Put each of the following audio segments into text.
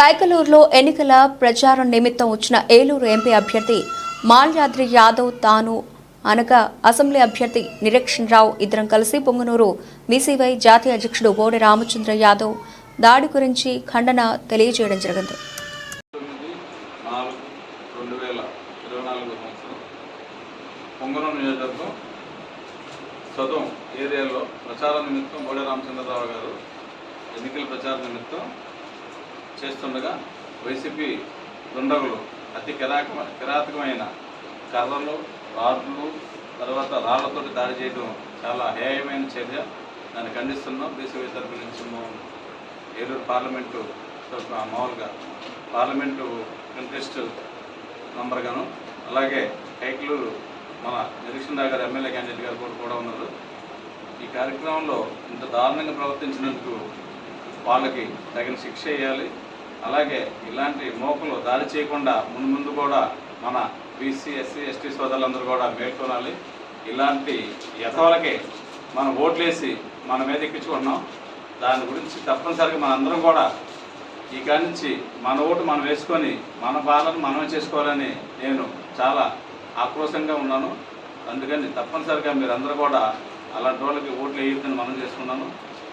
కైకలూరులో ఎన్నికల ప్రచారం నిమిత్తం వచ్చిన ఏలూరు ఎంపీ అభ్యర్థి మాల్యాద్రి యాదవ్ తాను అనగా అసెంబ్లీ అభ్యర్థి నిరీక్షణ్ రావు ఇద్దరం కలిసి పొంగనూరు బీసీవై జాతీయ అధ్యక్షుడు బోడి రామచంద్ర యాదవ్ దాడి గురించి ఖండన తెలియజేయడం జరిగింది. తొమ్మిది నియోజకవర్గం సదం ఏరియాలో ప్రచారం నిమిత్తం బోడే రామచంద్రరావు గారు ఎన్నికల ప్రచారం నిమిత్తం చేస్తుండగా వైసీపీ దుండగులు అతి కిరాక కిరాతకమైన కర్రలు రాడ్లు తర్వాత రాళ్ళతోటి దాడి చేయడం చాలా హేయమైన చర్య. దాన్ని ఖండిస్తున్నాం. బీసీవై తరపు నుంచి ఏలూరు పార్లమెంటు తరపున మామూలుగా పార్లమెంటు కంటెస్ట్ నంబర్గాను అలాగే కైకలూరు మన నిరీక్షణ గారు ఎమ్మెల్యే క్యాండిడేట్ గారు కూడా కూడా ఉన్నారు. ఈ కార్యక్రమంలో ఇంత దారుణంగా ప్రవర్తించినందుకు వాళ్ళకి తగిన శిక్ష వేయాలి. అలాగే ఇలాంటి మోకలు దారి చేయకుండా ముందు ముందు కూడా మన బీసీ ఎస్సీ ఎస్టీ సోదరులందరూ కూడా మేల్కొనాలి. ఇలాంటి యథవలకే మనం ఓట్లేసి మన మీద ఎక్కించుకుంటున్నాం. దాని గురించి తప్పనిసరిగా మనందరం కూడా ఈ నుంచి మన ఓటు మనం వేసుకొని మన పాలన మనమే చేసుకోవాలని నేను చాలా ఆక్రోశంగా ఉన్నాను. అందుకని తప్పనిసరిగా మీరందరూ కూడా అలాంటి వాళ్ళకి ఓట్లు వేయొద్దని మనం చేసుకున్నాను.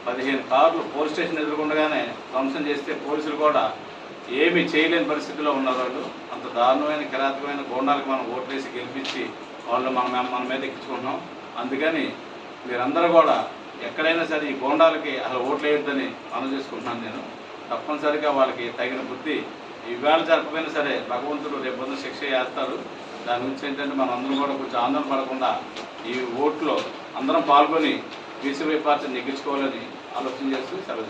పదిహేను కార్లు పోలీస్ స్టేషన్ ఎదుర్కొండగానే ధ్వంసం చేస్తే పోలీసులు కూడా ఏమీ చేయలేని పరిస్థితిలో ఉన్నారు వాళ్ళు. అంత దారుణమైన కిరాతకమైన గోండాలకు మనం ఓట్లేసి గెలిపించి వాళ్ళు మనం మన మీద ఎక్కించుకుంటున్నాం. అందుకని మీరందరూ కూడా ఎక్కడైనా సరే ఈ గోండాలకి అలా ఓట్లు వేయొద్దని మనం చేసుకుంటున్నాను నేను. తప్పనిసరిగా వాళ్ళకి తగిన బుద్ధి ఇవాళ జరపకపోయినా సరే భగవంతుడు రేపు శిక్ష వేస్తారు. దాని గురించి ఏంటంటే మనం అందరం కూడా కొంచెం ఆందోళన పడకుండా ఈ ఓట్లో అందరం పాల్గొని బీసీవై పార్టీని నెగ్గించుకోవాలని ఆలోచన చేస్తూ సెలవు